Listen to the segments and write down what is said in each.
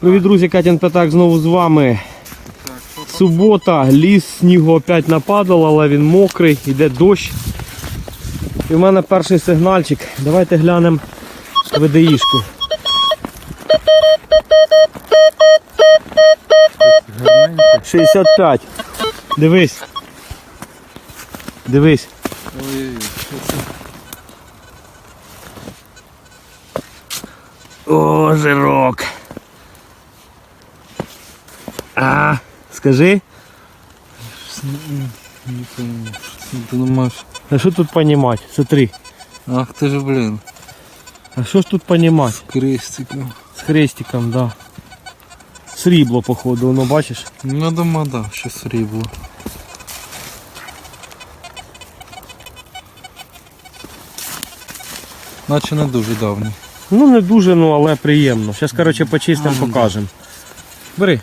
Привіт, друзі, Катян П'ятак знову з вами. Субота, ліс, снігу опять нападало, але він мокрий, йде дощ. І в мене перший сигнальчик. Давайте глянемо ВДІшку. Гарненько. 65. Дивись. Дивись. О, жирок. А, скажи, що ти думаєш? а що тут понімати? Смотри. Ах ти ж, блін, А що ж тут понімати? крестиком. З хрестиком, да. Срібло, походу, воно бачиш? Ну, дома, да, ще срібло. Наче не дуже давній. Ну не дуже, ну але приємно. Зараз, коротше, почистимо, покажемо. Бери.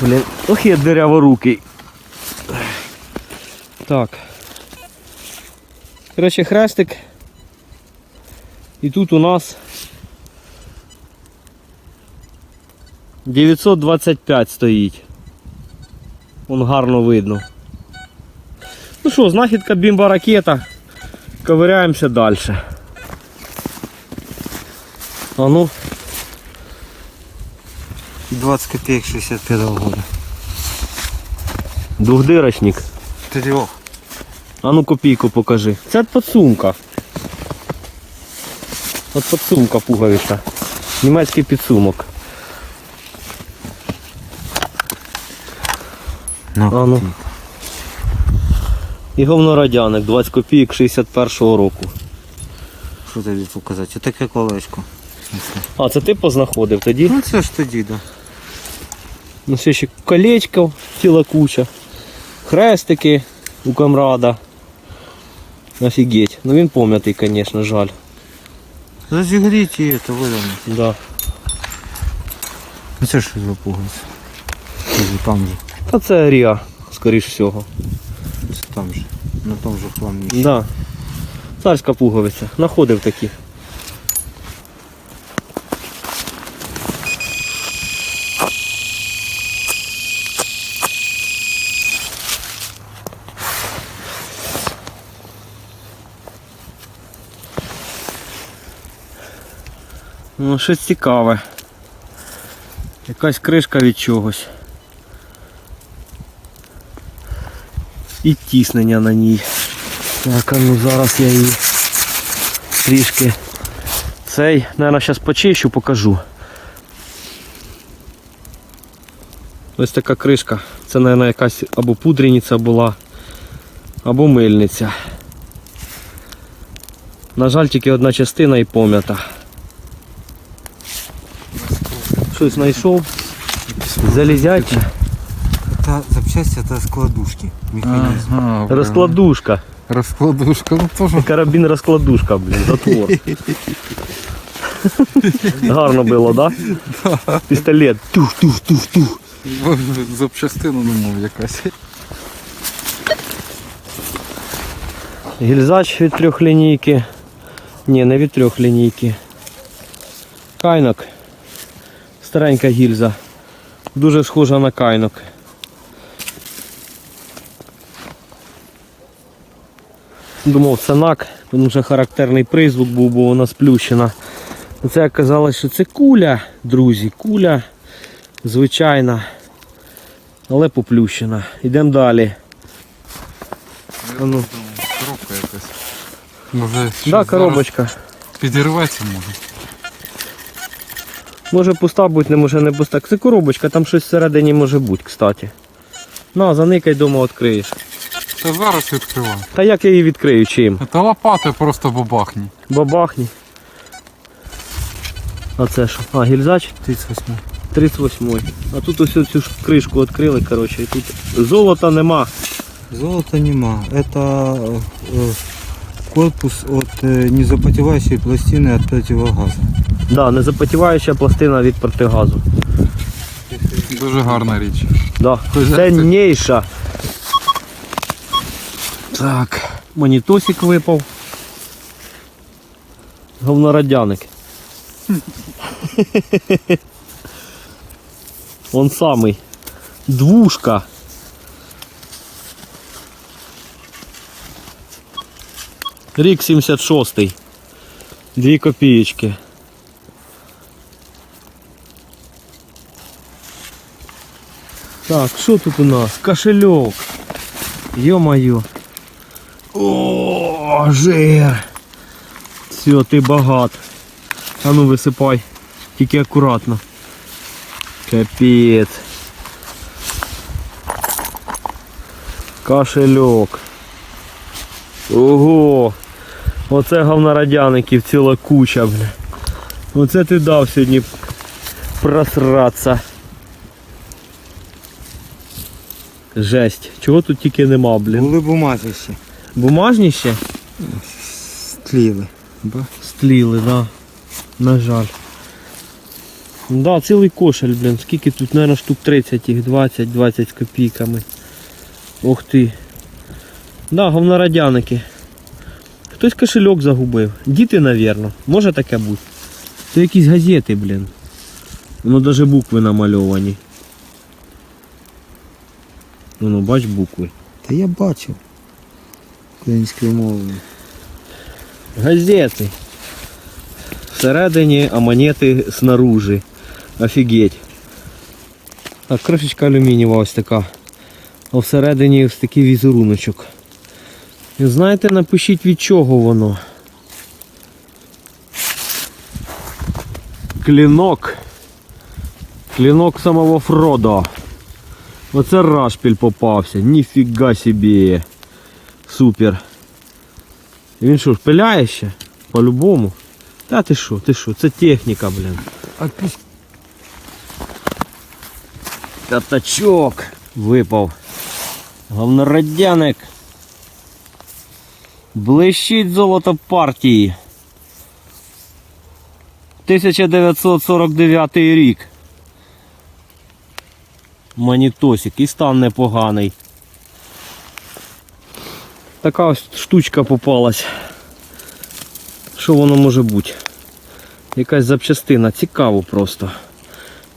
Блін, ох я диряворукий. Так. Коротше, хрестик. І тут у нас 925 стоїть. Вон гарно видно. Ну що, знахідка бімба ракета. Ковиряємося далі. А ну, 20 копеек 65 года. двохдирочник. Трьох. А ну копійку покажи. Це підсумка. От підсумка пуговиця. Німецький підсумок. А ну. І говнорадяник 20 копійок 61-го року. Що тобі показати? Отаке колечко. А, це ти познаходив тоді? Ну це ж тоді, да. Ну все ще колечко, ціла куча. Хрестики у камрада. Офігеть. Ну він пом'ятий, звісно, жаль. Розігріть і це видано. Да. Ну це ж пуговиця. Там же. Та це Ріа, скоріш всього. Це там же. На тому же хламі. Да. Царська пуговиця. Находив такі. Ну, щось цікаве. Якась кришка від чогось. І тіснення на ній. Так, ну зараз я її трішки цей, наверное, зараз почищу, покажу. Ось така кришка. Це, мабуть, якась або пудрениця була, або мильниця. На жаль, тільки одна частина і пом'ята. Щось знайшов. Залізяче. Та запчасті та складушки. Механізм. Ага, блін. Розкладушка. Розкладушка, ну теж. Карабін розкладушка, блін, затвор. Гарно було, да? Пістолет. Тух-тух-тух-тух. Запчастину думав якась. Гільзач від трьохлінійки. Ні, не від трьохлінійки. Кайнок. Старенька гільза. Дуже схожа на кайнок. Думав це нак, тому що характерний призвук був, бо вона сплющена. Це оказалось, що це куля, друзі, куля звичайна, але поплющена. Йдемо далі. А ну. Коробка якась. Може, Да, коробочка. Підірветься може. Може пуста бути, не може не пуста. Це коробочка, там щось всередині може бути, кстати. На, заникай дома відкриєш. Та зараз відкриваю. Та як я її відкрию чим? Та лопати просто бабахні. Бабахні. А це що? А, гільзач 38. 38 А тут ось цю ж кришку відкрили, коротше, і тут золота нема. Золота нема. Это э, э, корпус от э, незапотевающей пластины от противогаза. Да, незапотіваюча пластина від протигазу. Дуже гарна річ. Да. Ценніша. Так. Монітосик випав. Говнорадяник. Он самий. Двушка. Рік 76. Дві копієчки. Так, що тут у нас? Кошельок. Ё-моё. О, жир. Все, ти багат. А ну висипай. Тільки акуратно. Капець. Кошельок. Ого. Оце говнорадяників ціла куча, бля. Оце ти дав сьогодні просратися. Жесть. Чого тут тільки нема, блін. Були ще. Бумажні ще? Стліли. Стліли, да. На жаль. Да, цілий кошель, блін. Скільки тут, мабуть, штук 30 їх, 20, 20 з копійками. Ух ти. Да, говнорадяники. Хтось кошельок загубив. Діти, навірно. Може таке бути. Це якісь газети, блін. Воно навіть букви намальовані. Воно, бач букви. Та я бачив. Українською мовою. Газети. Всередині, а монети снаружи. Офігеть. Так, кришечка алюмінієва ось така. А всередині ось такий візеруночок. І знаєте, напишіть від чого воно. Клінок. Клінок самого Фродо. Оце рашпіль попався. Ніфіга собі. Супер. Він що ж, пиляє ще? По-любому. Та ти що, ти що, це техніка, блін. П'ятачок випав. Говнорадяник. Блищить золото партії. 1949 рік. Манітосик і стан непоганий. Така ось штучка попалась. Що воно може бути? Якась запчастина, цікаво просто.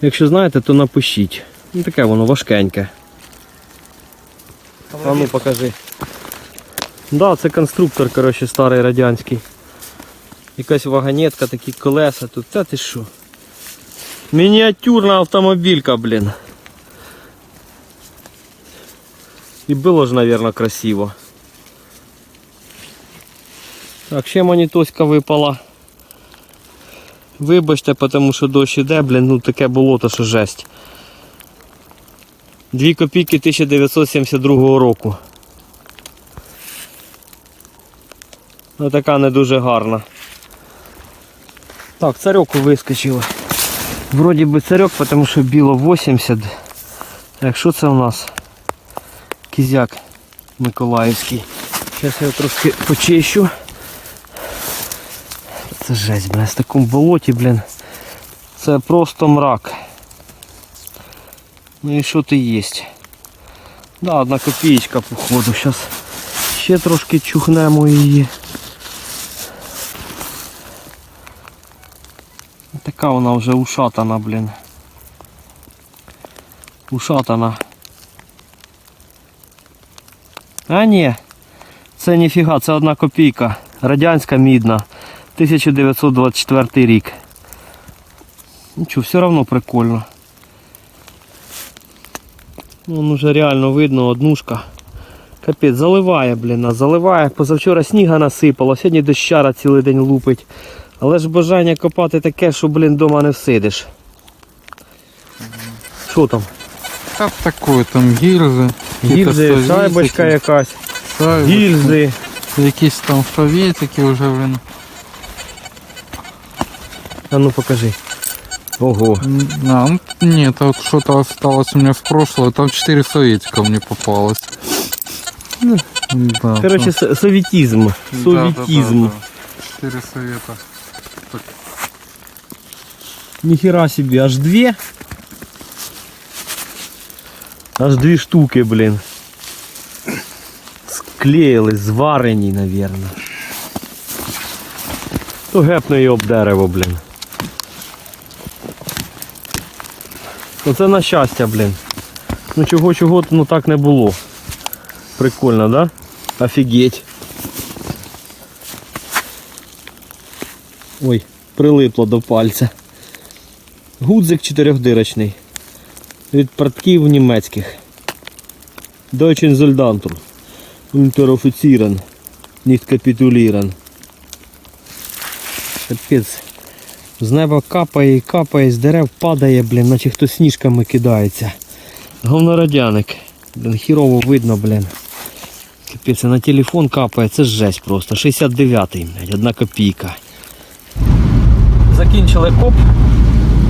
Якщо знаєте, то напишіть. Ну таке воно важкеньке. А ну покажи. Да, це конструктор, коротше, старий радянський. Якась вагонетка, такі колеса тут. Та ти що? Мініатюрна автомобілька, блін. І було ж, мабуть, красиво. Так, ще монітоська випала. Вибачте, тому що дощ іде, блін, ну таке болото, що жесть. Дві копійки 1972 року. Ну така не дуже гарна. Так, царьоку вискочили. Вроді би царьок, тому що біло 80. Так, що це у нас? Кізяк Миколаївський. Зараз я його трошки почищу. Це жесть, блін, в такому болоті, блін. Це просто мрак. Ну і що ти є? Да, одна копієчка походу. Зараз ще трошки чухнемо її. Така вона вже ушатана, блін. Ушатана. А ні, це ніфіга, це одна копійка. Радянська мідна. 1924 рік. Нічого, все одно прикольно. Вон уже реально видно однушка. Капець, заливає, блін, заливає. Позавчора сніга насипало, сьогодні дощара цілий день лупить. Але ж бажання копати таке, що, блін, вдома не всидиш. Що там? Та такое, там гільзи. Гільзи, шайбочка якась, шайбочки, гільзи. Якісь там совєтики вже, блин. А ну покажи. Ого. А, ну, нет, вот что-то осталось у меня с прошлого. Там 4 советика мне попалось. Да, Коротше, со- совітізм. там- Совітізм. Да, да, да, да. Четыре совета. Ніхера собі, аж дві. Аж дві штуки, блін. склеїли, зварені, навірно. То гепне його об дерево, блін. Ну це на щастя, блін. Ну чого чого, ну так не було. Прикольно, да? Офігеть. Ой, прилипло до пальця. Гудзик чотирьохдирочний. Від портків німецьких. Deutschen Soldaten. Unteroffizieren. Nicht kapitulieren. Капець. З неба капає і капає, з дерев падає, блін, наче хтось сніжками кидається. Говнорадяник. Блін, хірово видно, блін. Капець, на телефон капає, це жесть просто. 69-й, блядь, одна копійка. Закінчили коп.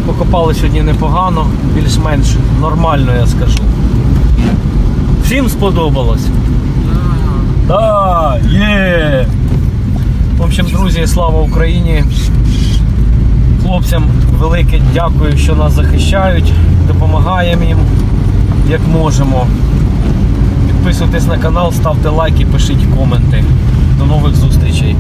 Покопали сьогодні непогано, більш-менш нормально, я скажу. Всім сподобалось? Да, є! В общем, друзі, слава Україні! Хлопцям велике дякую, що нас захищають, допомагаємо їм як можемо. Підписуйтесь на канал, ставте лайки, пишіть коменти. До нових зустрічей.